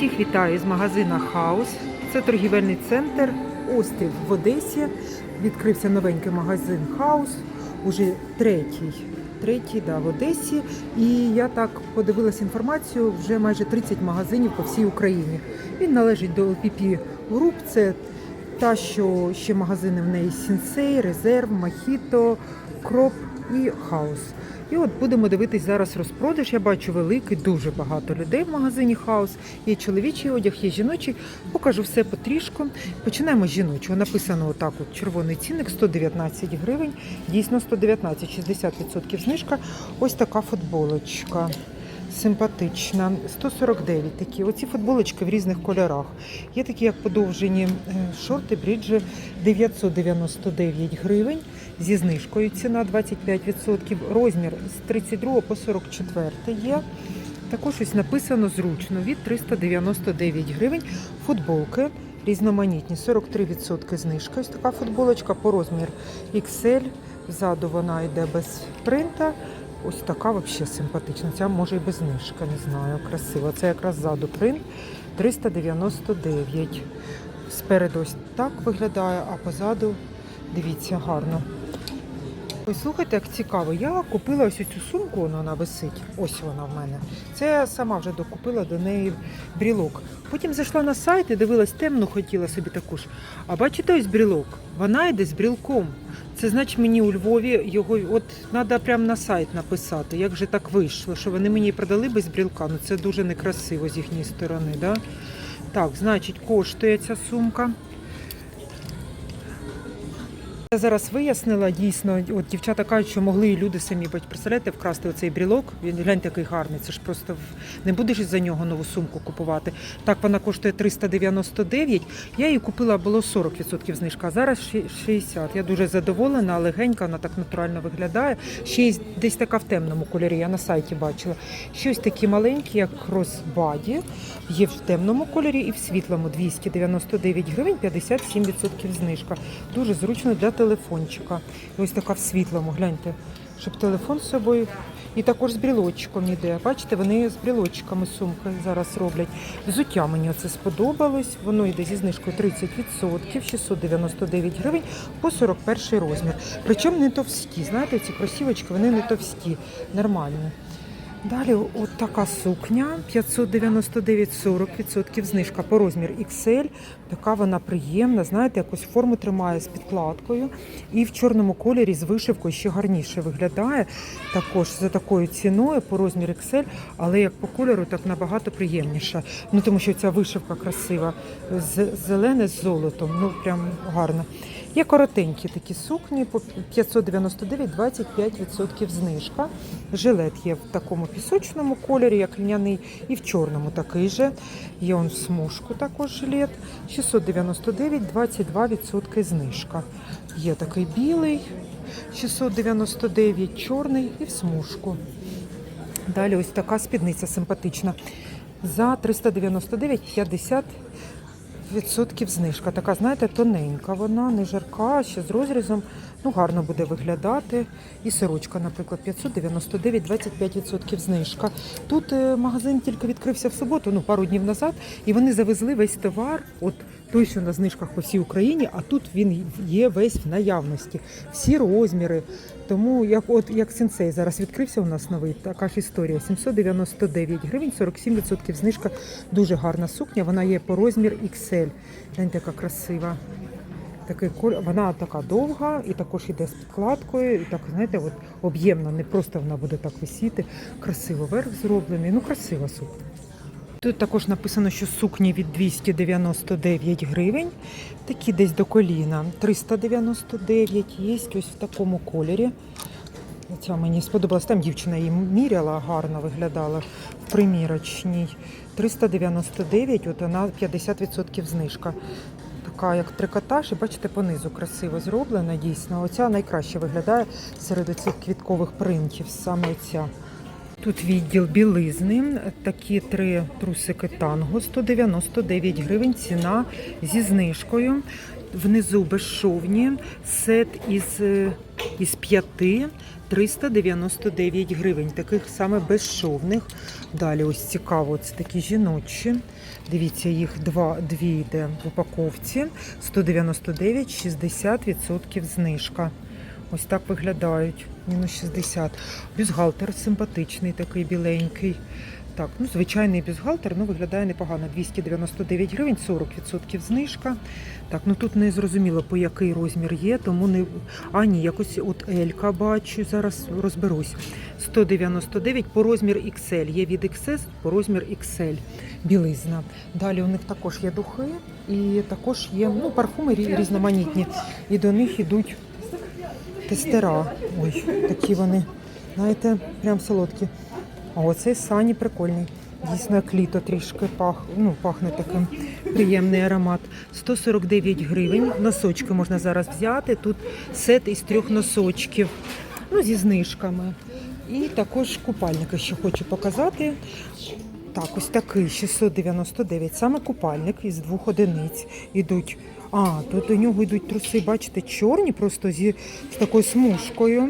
Всіх вітаю з магазина Хаус. Це торгівельний центр Острів в Одесі. Відкрився новенький магазин Хаус, уже третій. Третій да, в Одесі. І я так подивилася інформацію, вже майже 30 магазинів по всій Україні. Він належить до LPP Group. Це та, що ще магазини в неї Сінсей, Резерв, Махіто, Кроп і Хаус. І от будемо дивитись зараз розпродаж. Я бачу великий, дуже багато людей в магазині Хаус. Є чоловічий одяг, є жіночий. Покажу все потрішку. Починаємо з жіночого. Написано отак: от червоний цінник 119 гривень. Дійсно 119, 60% знижка. Ось така футболочка. Симпатична, 149 такі. Оці футболочки в різних кольорах. Є такі, як подовжені е, шорти, бріджі 999 гривень. Зі знижкою ціна 25%. Розмір з 32 по 44 є. Також ось написано зручно від 399 гривень. Футболки різноманітні, 43% знижка. Ось така футболочка по розмір XL. Ззаду вона йде без принта. Ось така взагалі симпатична. Ця може і без знижки, не знаю, красива. Це якраз ззаду принт 399. Спереду ось так виглядає, а позаду, дивіться, гарно. Ой, слухайте, як цікаво. Я купила ось цю сумку, вона висить. Ось вона в мене. Це я сама вже докупила до неї брілок. Потім зайшла на сайт і дивилась темну, хотіла собі таку ж. А бачите, ось брілок. Вона йде з брілком. Це значить мені у Львові його от треба прямо на сайт написати. Як же так вийшло, що вони мені продали без брілка? Ну це дуже некрасиво з їхньої сторони. Да? Так, значить, коштує ця сумка. Я зараз вияснила дійсно, от дівчата кажуть, що могли і люди самі бать, представляєте, вкрасти оцей брілок. Він глянь такий гарний. Це ж просто не будеш із-за нього нову сумку купувати. Так вона коштує 399. Я її купила було 40% знижка, а зараз ші- 60. Я дуже задоволена, легенька, вона так натурально виглядає. Ще й десь така в темному кольорі. Я на сайті бачила. Щось такі маленькі, як кросбаді. Є в темному кольорі і в світлому 299 гривень, 57% знижка. Дуже зручно для телефончика. І ось така в світлому, гляньте, щоб телефон з собою. І також з брілочком йде. Бачите, вони з брілочками сумки зараз роблять. Взуття мені це сподобалось. Воно йде зі знижкою 30%, 699 гривень по 41 розмір. Причому не товсті. Знаєте, ці кросівочки, вони не товсті, нормальні. Далі от така сукня 599 40% знижка по розмір XL. Така вона приємна, знаєте, якусь форму тримає з підкладкою. І в чорному кольорі з вишивкою ще гарніше виглядає. Також за такою ціною по розмір XL, але як по кольору, так набагато приємніше. Ну тому що ця вишивка красива, зелене з золотом. Ну прям гарно. Є коротенькі такі сукні по 599, 25% знижка. Жилет є в такому пісочному кольорі, як льняний, і в чорному такий же. Є он в смужку також жилет. 699, 22% знижка. Є такий білий, 699, чорний і в смужку. Далі ось така спідниця симпатична. За 399, 50 відсотків знижка. Така, знаєте, тоненька вона, не жарка, ще з розрізом. Ну, гарно буде виглядати. І сорочка, наприклад, 599, 25% знижка. Тут е, магазин тільки відкрився в суботу, ну пару днів назад, і вони завезли весь товар. От той, що на знижках по всій Україні, а тут він є весь в наявності. Всі розміри. Тому як от як сенсей зараз відкрився у нас новий, така ж історія. 799 гривень, 47% знижка. Дуже гарна сукня. Вона є по розмір XL. Гляньте, яка красива. Такий коль- вона така довга і також іде з підкладкою. І так, знаєте, от об'ємна, не просто вона буде так висіти. Красиво верх зроблений. Ну, красива сукня. Тут також написано, що сукні від 299 гривень, такі десь до коліна. 399 є ось в такому кольорі. Ця мені сподобалась. Там дівчина її міряла, гарно виглядала в примірочній. 399, от вона 50% знижка. Така як трикотаж, і бачите, понизу красиво зроблена, дійсно. Оця найкраще виглядає серед цих квіткових принтів, саме ця. Тут відділ білизни, такі три трусики танго, 199 гривень, ціна зі знижкою. Внизу безшовні, сет із, е, із п'яти 399 гривень, таких саме безшовних. Далі ось цікаво, це такі жіночі. Дивіться, їх два, дві йде в упаковці. 199, 60% знижка. Ось так виглядають. Мінус 60. Бюстгальтер симпатичний, такий біленький. Так, ну звичайний бюстгальтер, ну виглядає непогано. 299 гривень, 40% знижка. Так, ну тут не зрозуміло, по який розмір є, тому не. А, ні, якось от Елька бачу, зараз розберусь. 199 по розмір XL. Є від XS по розмір XL. Білизна. Далі у них також є духи і також є ну, парфуми різноманітні. І до них ідуть тестера. Ой, такі вони, знаєте, прям солодкі. А оцей сані прикольний. Дійсно, як літо трішки пах, ну, пахне таким приємний аромат. 149 гривень. Носочки можна зараз взяти. Тут сет із трьох носочків, ну, зі знижками. І також купальники ще хочу показати. Так, ось такий 699. Саме купальник із двох одиниць ідуть. А, тут до нього йдуть труси, бачите, чорні, просто зі з такою смужкою.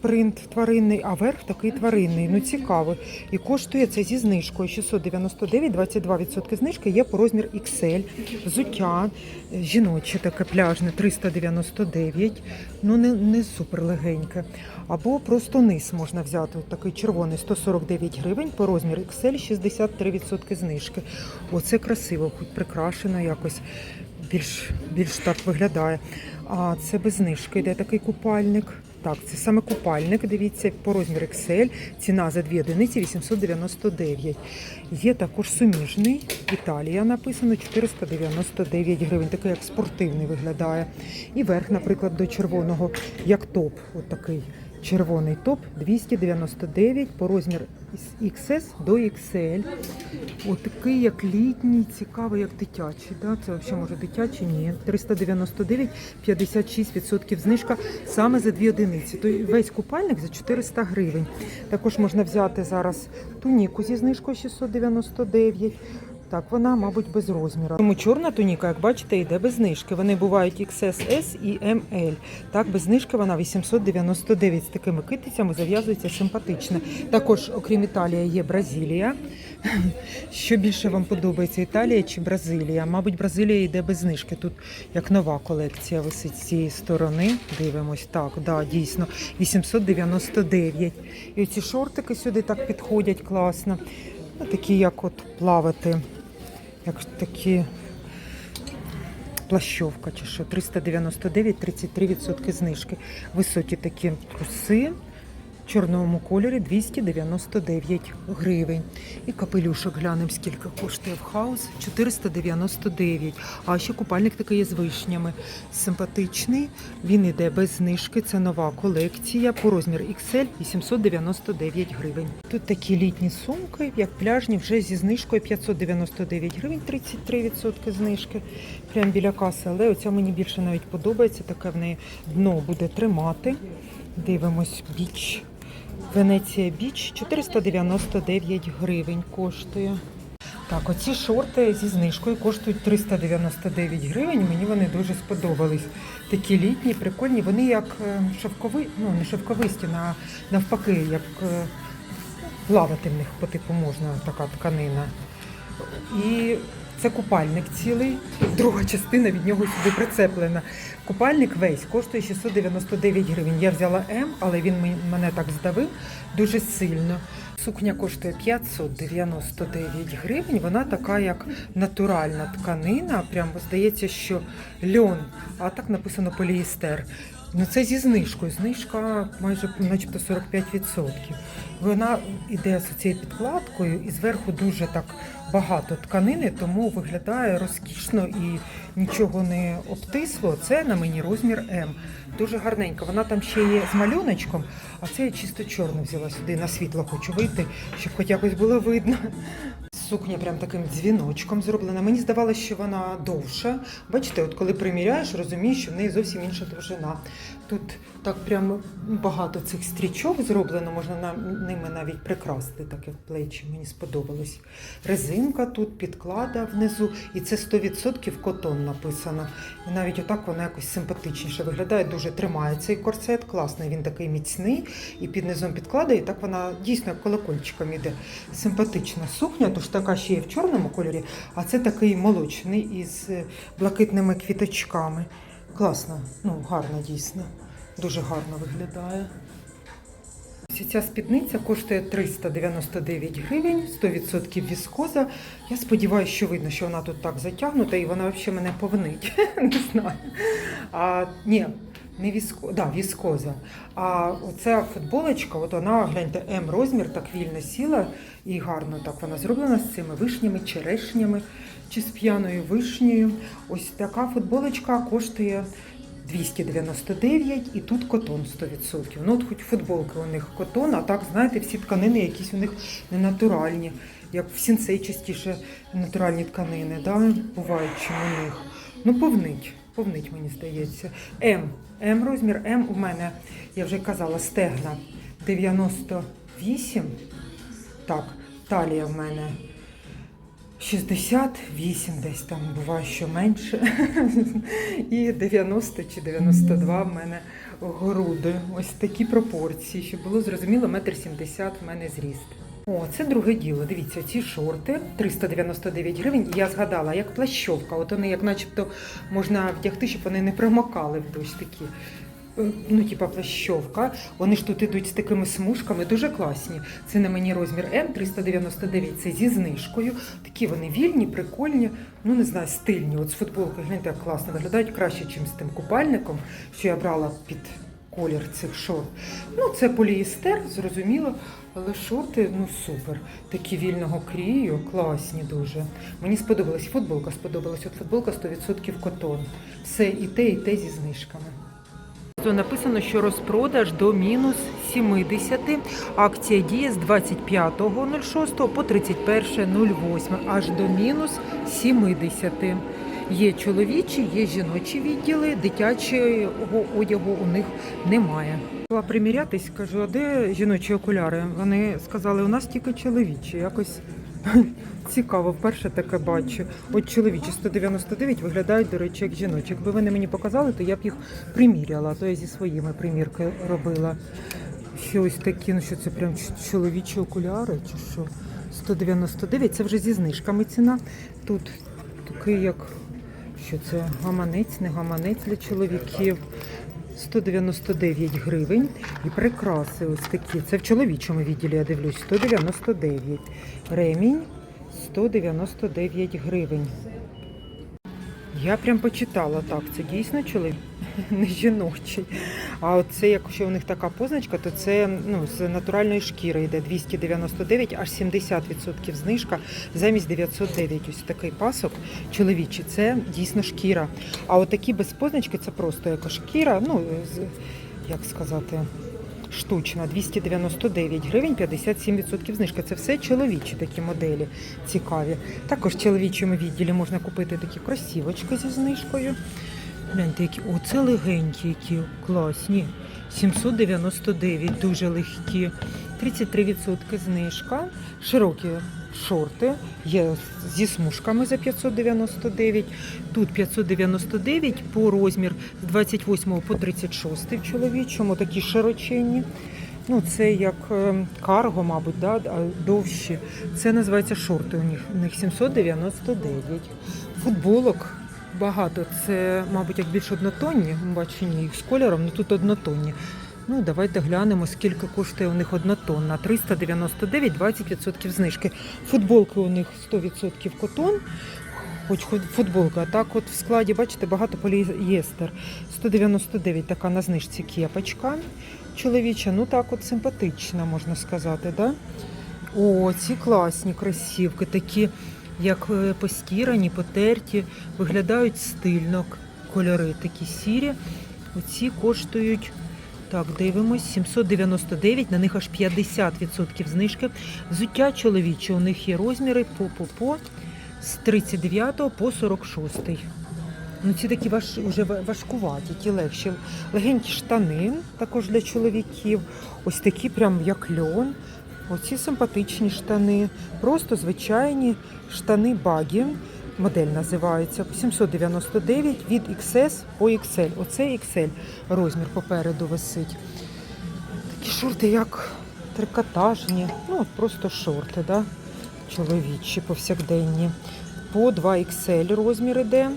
Принт тваринний, а верх такий тваринний. Ну цікавий. І коштує це зі знижкою 699, 22% знижки є по розмір XL. Взуття е, жіноче таке пляжне 399. Ну не, не супер легеньке. Або просто низ можна взяти. От такий червоний 149 гривень по розмір XL, 63% знижки. Оце красиво, хоч прикрашено якось. Більш, більш так виглядає. А це без знижки йде такий купальник. Так, це саме купальник, дивіться, по розміру XL, ціна за дві одиниці 899. Є також суміжний, Італія написано 499 гривень, такий як спортивний виглядає. І верх, наприклад, до червоного, як топ, от такий червоний топ 299 по розмір XS до XL. От такий як літній, цікавий, як дитячий. Да? Це взагалі може дитячий? Ні. 399, 56% знижка саме за дві одиниці. То весь купальник за 400 гривень. Також можна взяти зараз туніку зі знижкою 699. Так, вона, мабуть, без розміру. Тому чорна туніка, як бачите, йде без знижки. Вони бувають XS і ML. Так, без знижки вона 899 з такими китицями зав'язується симпатично. Також, окрім Італії, є Бразилія. Що більше вам подобається, Італія чи Бразилія? Мабуть, Бразилія йде без знижки. Тут як нова колекція висить з цієї сторони. Дивимось, так, да, дійсно, 899. І оці шортики сюди так підходять класно. Такі, як от плавати, як такі плащовка чи що, 399, 33% знижки. Високі такі труси чорному кольорі 299 гривень. І капелюшок глянемо, скільки коштує в хаус 499. А ще купальник такий є з вишнями. Симпатичний. Він іде без знижки. Це нова колекція. По розмір XL 899 гривень. Тут такі літні сумки, як пляжні, вже зі знижкою 599 гривень, 33% знижки. Прямо біля каси. Але оця мені більше навіть подобається. Таке в неї дно буде тримати. Дивимось біч. Венеція Біч 499 гривень коштує. Так, оці шорти зі знижкою коштують 399 гривень. Мені вони дуже сподобались. Такі літні, прикольні. Вони як е, шовкові, ну не шовковисті, на, навпаки, як е, плавати в них по типу можна така тканина. І це купальник цілий, друга частина від нього сюди прицеплена. Купальник весь коштує 699 гривень. Я взяла М, але він мене так здавив дуже сильно. Сукня коштує 599 гривень. Вона така, як натуральна тканина. Прям здається, що льон, а так написано поліестер. Ну це зі знижкою. Знижка майже начебто 45%. Вона йде з цією підкладкою і зверху дуже так багато тканини, тому виглядає розкішно і нічого не обтисло. Це на мені розмір М. Дуже гарненько. Вона там ще є з малюночком, а це я чисто чорну взяла сюди. На світло хочу вийти, щоб хоч якось було видно. Сукня прям таким дзвіночком зроблена. Мені здавалося, що вона довша. Бачите, от коли приміряєш, розумієш, що в неї зовсім інша довжина. Тут так прям багато цих стрічок зроблено, можна на, ними навіть прикрасити, так як плечі. Мені сподобалось. Резинка тут, підклада внизу, і це 100% котон написано. І навіть отак вона якось симпатичніше виглядає, дуже тримає цей корсет, класний, він такий міцний, і під низом підклада, і так вона дійсно колокольчиком іде. Симпатична сукня, тож така ще є в чорному кольорі, а це такий молочний із е, блакитними квіточками. Класно, ну гарно дійсно. Дуже гарно виглядає. Ось Ця спідниця коштує 399 гривень, 100% віскоза. Я сподіваюся, що видно, що вона тут так затягнута і вона взагалі мене повнить. Не знаю. А, ні, не віско, да, віскоза. А оця футболочка, от вона, гляньте, М розмір, так вільно сіла і гарно так вона зроблена з цими вишнями, черешнями чи з п'яною вишнею. Ось така футболочка коштує 299 і тут котон 100%. Ну от хоч футболки у них котон, а так, знаєте, всі тканини якісь у них не натуральні. Як в сінцей частіше натуральні тканини, да? бувають чим у них. Ну, повнить, повнить, мені здається. М. М розмір М у мене, я вже казала, стегна 98. Так, талія в мене 68 десь там буває, що менше. І 90 чи 92 в мене груди. Ось такі пропорції, щоб було зрозуміло, метр 70 в мене зріст. О, це друге діло. Дивіться, ці шорти 399 гривень. Я згадала, як плащовка. От вони, як начебто, можна вдягти, щоб вони не промокали в дощ такі. Е, Ну, типа плащовка. Вони ж тут ідуть з такими смужками, дуже класні. Це на мені розмір М 399, це зі знижкою. Такі вони вільні, прикольні, ну не знаю, стильні. От з футболки, гляньте, як класно виглядають краще, ніж з тим купальником, що я брала під колір цих шорт. Ну, це поліестер, зрозуміло, але шорти ну супер. Такі вільного крію, класні дуже. Мені сподобалась футболка, сподобалась. От футболка 100% котон. Все і те, і те зі знижками. То написано, що розпродаж до мінус 70. Акція діє з 25.06 по 31.08, аж до мінус 70. Є чоловічі, є жіночі відділи, дитячого одягу у них немає. Була примірятись, кажу, а де жіночі окуляри? Вони сказали, у нас тільки чоловічі. Якось цікаво, вперше таке бачу. От чоловічі 199 виглядають, до речі, як жіночі. Якби вони мені показали, то я б їх приміряла, то я зі своїми примірки робила. Ще ось такі, ну що це прям чоловічі окуляри, чи що? 199, це вже зі знижками ціна. Тут такий як що це гаманець, не гаманець для чоловіків. 199 гривень і прикраси ось такі. Це в чоловічому відділі, я дивлюсь, 199. Ремінь 199 гривень. Я прям почитала так, це дійсно чоловік, не жіночий. А от це, якщо у них така позначка, то це ну, з натуральної шкіри йде 299, аж 70% знижка замість 909. Ось такий пасок чоловічий, це дійсно шкіра. А от такі без позначки це просто як шкіра, ну, як сказати, штучна, 299 гривень, 57% знижка. Це все чоловічі такі моделі цікаві. Також в чоловічому відділі можна купити такі кросівочки зі знижкою. Гляньте, які оце легенькі, які класні. 799, дуже легкі. 33% знижка. Широкі шорти є зі смужками за 599. Тут 599 по розмір з 28 по 36 в чоловічому, такі широченні. Ну, це як е, карго, мабуть, да, довші. Це називається шорти у них. У них 799. Футболок багато. Це, мабуть, як більш однотонні. Бачу, ні, їх з кольором, але тут однотонні. Ну, давайте глянемо, скільки коштує у них однотонна. 399, 20% знижки. Футболки у них 100% котон. Хоч футболка, так от в складі, бачите, багато полієстер. 199 така на знижці кепочка чоловіча. Ну так от симпатична, можна сказати, да? О, ці класні кросівки, такі як е, постірані, потерті, виглядають стильно. Кольори такі сірі. Оці коштують. Так, дивимось, 799, на них аж 50% знижки. Взуття чоловіче, у них є розміри по-по-по з 39 по 46. Ну, ці такі важ, вже важкуваті, ті легші. Легенькі штани, також для чоловіків. Ось такі прям як льон. Оці симпатичні штани. Просто звичайні штани багі. Модель називається 799 від XS по XL. Оце XL розмір попереду висить. Такі шорти, як трикотажні, ну просто шорти, да? чоловічі повсякденні. По 2XL розмір іде.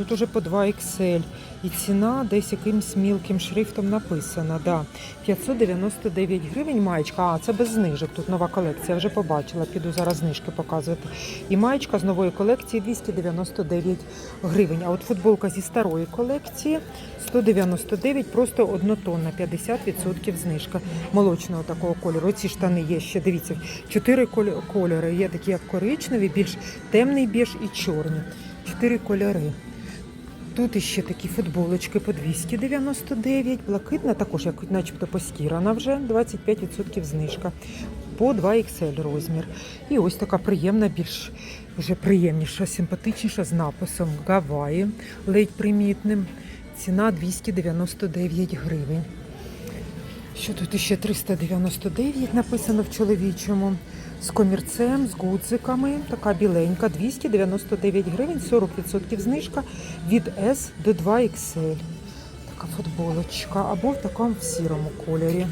Тут уже по 2XL. І ціна десь якимсь мілким шрифтом написана. Да. 599 гривень маєчка. А, це без знижок. Тут нова колекція. Вже побачила. Піду зараз знижки показувати. І маєчка з нової колекції 299 гривень. А от футболка зі старої колекції 199, просто однотонна, 50% знижка молочного такого кольору. Оці штани є ще. Дивіться, чотири коль- кольори. Є такі як коричневі, більш темний біж і чорні. Чотири кольори. Тут іще такі футболочки по 299, блакитна, також як начебто постірана вже, 25% знижка. По 2XL розмір. І ось така приємна, більш вже приємніша, симпатичніша з написом Гаваї, ледь примітним. Ціна 299 гривень. Що тут іще 399 написано в чоловічому. З комірцем, з гудзиками. Така біленька, 299 гривень, 40% знижка від S до 2XL. Така футболочка. Або в такому в сірому кольорі.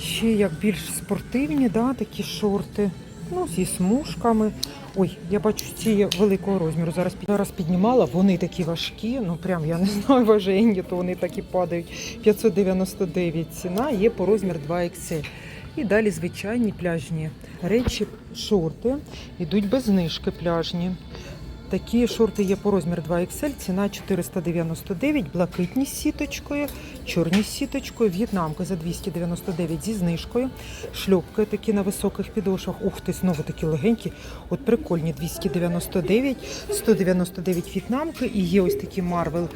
Ще як більш спортивні, да, такі шорти. Ну, зі смужками. Ой, я бачу ці великого розміру. Зараз, зараз піднімала, вони такі важкі, ну прям я не знаю важені, то вони так і падають. 599 ціна, є по розмір 2XL. І далі звичайні пляжні речі, шорти. Йдуть без знижки пляжні. Такі шорти є по розмір 2XL, ціна 499, блакитні з сіточкою, чорні з сіточкою, в'єтнамка за 299 зі знижкою, шльопки такі на високих підошвах. Ух ти, знову такі легенькі, от прикольні 299, 199 в'єтнамки і є ось такі Марвел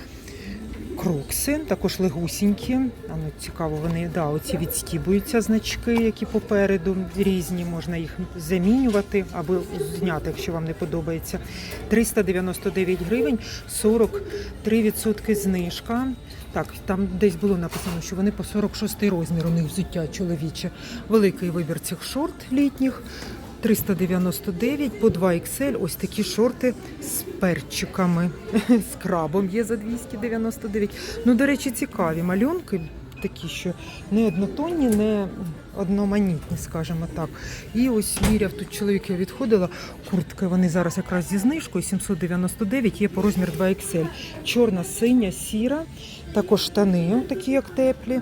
крокси, також легусінькі. А ну, цікаво, вони да, оці відстібуються значки, які попереду різні. Можна їх замінювати або зняти, якщо вам не подобається. 399 гривень, 43% знижка. Так, там десь було написано, що вони по 46 розмір у них взуття чоловіче. Великий вибір цих шорт літніх. 399 по 2XL. Ось такі шорти з перчиками. З крабом є за 299. Ну, до речі, цікаві малюнки. Такі, що не однотонні, не одноманітні, скажімо так. І ось міряв тут чоловік я відходила. Куртки вони зараз якраз зі знижкою 799, є по розмір 2XL. Чорна, синя, сіра. Також штани, такі як теплі.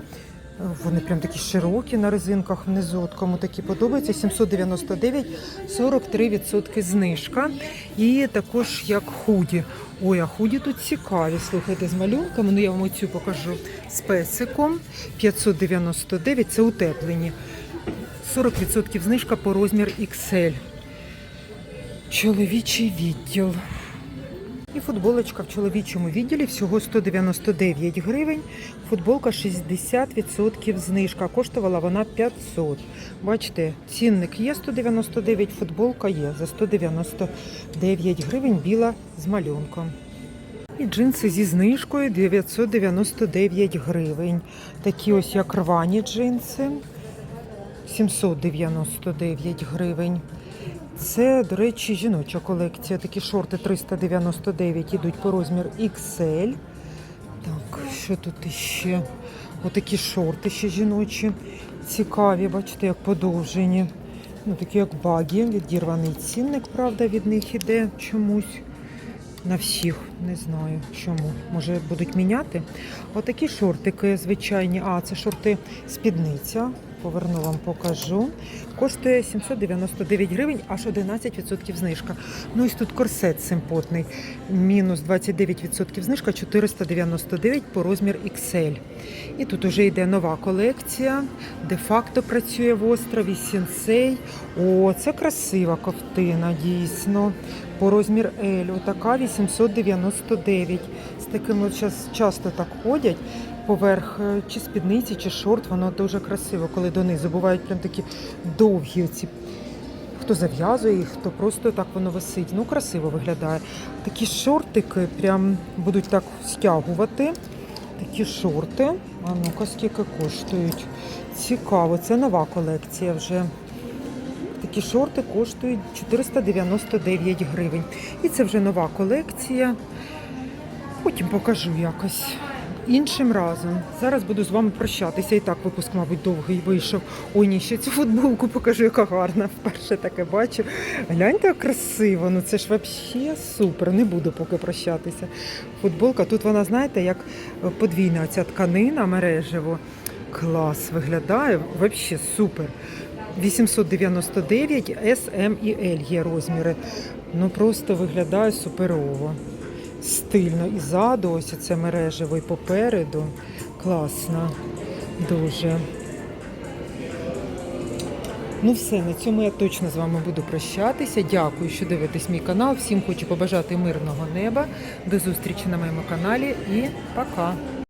Вони прям такі широкі на резинках внизу. От кому такі подобаються. 799, 43% знижка. І також як худі. Ой, а худі тут цікаві. Слухайте, з малюнками. Ну я вам оцю покажу з песиком. 599, це утеплені. 40% знижка по розмір XL. Чоловічий відділ. І футболочка в чоловічому відділі всього 199 гривень. Футболка 60% знижка. Коштувала вона 500. Бачите, цінник є 199, футболка є за 199 гривень, біла з малюнком. І джинси зі знижкою 999 гривень. Такі ось як рвані джинси 799 гривень. Це, до речі, жіноча колекція. Такі шорти 399 ідуть по розмір XL. Так, що тут іще? Отакі шорти ще жіночі. Цікаві, бачите, як подовжені. Ну, такі як багі, відірваний цінник, правда, від них іде чомусь. На всіх, не знаю чому. Може будуть міняти. Отакі шортики звичайні. А, це шорти спідниця. Поверну вам, покажу. Коштує 799 гривень, аж 11% знижка. Ну ось тут корсет симпотний. Мінус 29% знижка, 499 по розмір XL. І тут уже йде нова колекція. Де-факто працює в острові Сінсей. О, це красива ковтина, дійсно. По розмір L. Отака 899. Такими час- часто так ходять. Поверх е, чи спідниці, чи шорт, воно дуже красиво, коли донизу бувають прям такі довгі оці. Хто зав'язує їх, хто просто так воно висить. Ну, красиво виглядає. Такі шортики прям будуть так стягувати. Такі шорти. А ну-ка, скільки коштують. Цікаво, це нова колекція вже. Такі шорти коштують 499 гривень. І це вже нова колекція. Потім покажу якось. іншим разом. Зараз буду з вами прощатися. І так випуск, мабуть, довгий вийшов. Ой, ні, ще цю футболку покажу, яка гарна. Вперше таке бачу. Гляньте, як красиво. Ну це ж взагалі супер. Не буду поки прощатися. Футболка. Тут вона, знаєте, як подвійна ця тканина мережево. Клас виглядає. Взагалі супер. 899 S, і L є розміри. Ну просто виглядає суперово. Стильно і ззаду, ось це мережево, і попереду. Класно. Дуже. Ну все, на цьому я точно з вами буду прощатися. Дякую, що дивитесь мій канал. Всім хочу побажати мирного неба. До зустрічі на моєму каналі і пока.